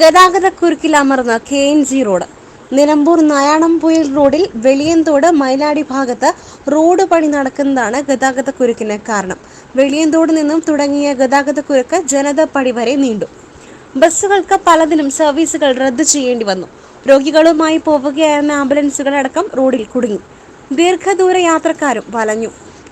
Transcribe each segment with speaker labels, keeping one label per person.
Speaker 1: ഗതാഗത കുരുക്കിൽ അമർന്ന K N G road. Nilambur നയാണംപുയിൽ റോഡിൽ വെളിയന്തോട് മൈലാടി ഭാഗത്ത് റോഡ് പണി നടക്കുന്നതാണ് ഗതാഗത കുരുക്കിന് കാരണം. വെളിയന്തോട് നിന്നും തുടങ്ങിയ ഗതാഗത കുരുക്ക് പടി വരെ നീണ്ടു. ബസ്സുകൾക്ക് പലതിനും സർവീസുകൾ റദ്ദു ചെയ്യേണ്ടി വന്നു. രോഗികളുമായി പോവുകയായിരുന്ന ആംബുലൻസുകളടക്കം റോഡിൽ കുടുങ്ങി. ദീർഘദൂര യാത്രക്കാരും വലഞ്ഞു.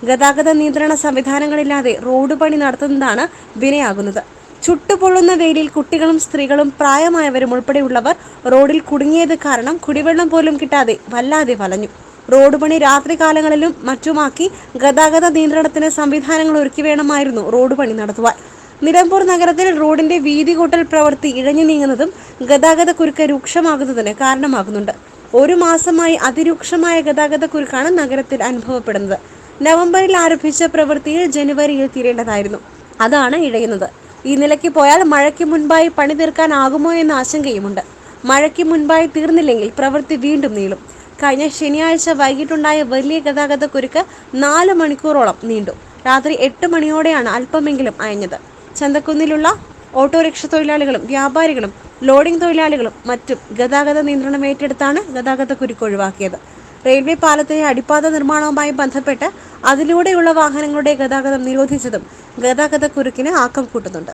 Speaker 1: ഗതാഗത നിയന്ത്രണ സംവിധാനങ്ങളില്ലാതെ റോഡ് പണി നടത്തുന്നതാണ് വിനയാകുന്നത്. ചുട്ടുപൊള്ളുന്ന വെയിലിൽ കുട്ടികളും സ്ത്രീകളും പ്രായമായവരും ഉൾപ്പെടെയുള്ളവർ റോഡിൽ കുടുങ്ങിയത് കാരണം കുടിവെള്ളം പോലും കിട്ടാതെ വല്ലാതെ വലഞ്ഞു. റോഡ് പണി രാത്രികാലങ്ങളിലും മറ്റുമാക്കി ഗതാഗത നിയന്ത്രണത്തിന് സംവിധാനങ്ങൾ ഒരുക്കി വേണമായിരുന്നു റോഡ് പണി നടത്തുവാൻ. നിലമ്പൂർ നഗരത്തിൽ റോഡിന്റെ വീതി കൂട്ടൽ പ്രവൃത്തി ഇഴഞ്ഞു നീങ്ങുന്നതും ഗതാഗത കുരുക്ക് രൂക്ഷമാകുന്നതിന് കാരണമാകുന്നുണ്ട്. ഒരു മാസമായി അതിരൂക്ഷമായ ഗതാഗത കുരുക്കാണ് നഗരത്തിൽ അനുഭവപ്പെടുന്നത്. നവംബറിൽ ആരംഭിച്ച പ്രവൃത്തിയിൽ ജനുവരിയിൽ തീരേണ്ടതായിരുന്നു. അതാണ് ഇഴയുന്നത്. ഈ നിലയ്ക്ക് പോയാൽ മഴയ്ക്ക് മുൻപായി പണി തീർക്കാനാകുമോ എന്ന ആശങ്കയുമുണ്ട്. മഴയ്ക്ക് മുൻപായി തീർന്നില്ലെങ്കിൽ പ്രവൃത്തി വീണ്ടും നീളും. കഴിഞ്ഞ ശനിയാഴ്ച വൈകിട്ടുണ്ടായ വലിയ ഗതാഗത കുരുക്ക് നാല് മണിക്കൂറോളം നീണ്ടു. രാത്രി എട്ട് മണിയോടെയാണ് അല്പമെങ്കിലും അയഞ്ഞത്. ചന്തക്കുന്നിലുള്ള ഓട്ടോറിക്ഷ തൊഴിലാളികളും വ്യാപാരികളും ലോഡിംഗ് തൊഴിലാളികളും മറ്റും ഗതാഗത നിയന്ത്രണം ഏറ്റെടുത്താണ് ഗതാഗത കുരുക്ക് ഒഴിവാക്കിയത്. റെയിൽവേ പാലത്തിലെ അടിപ്പാത നിർമ്മാണവുമായി ബന്ധപ്പെട്ട് അതിലൂടെയുള്ള വാഹനങ്ങളുടെ ഗതാഗതം നിരോധിച്ചതും ഗതാഗത കുരുക്കിന് ആക്കം കൂട്ടുന്നുണ്ട്.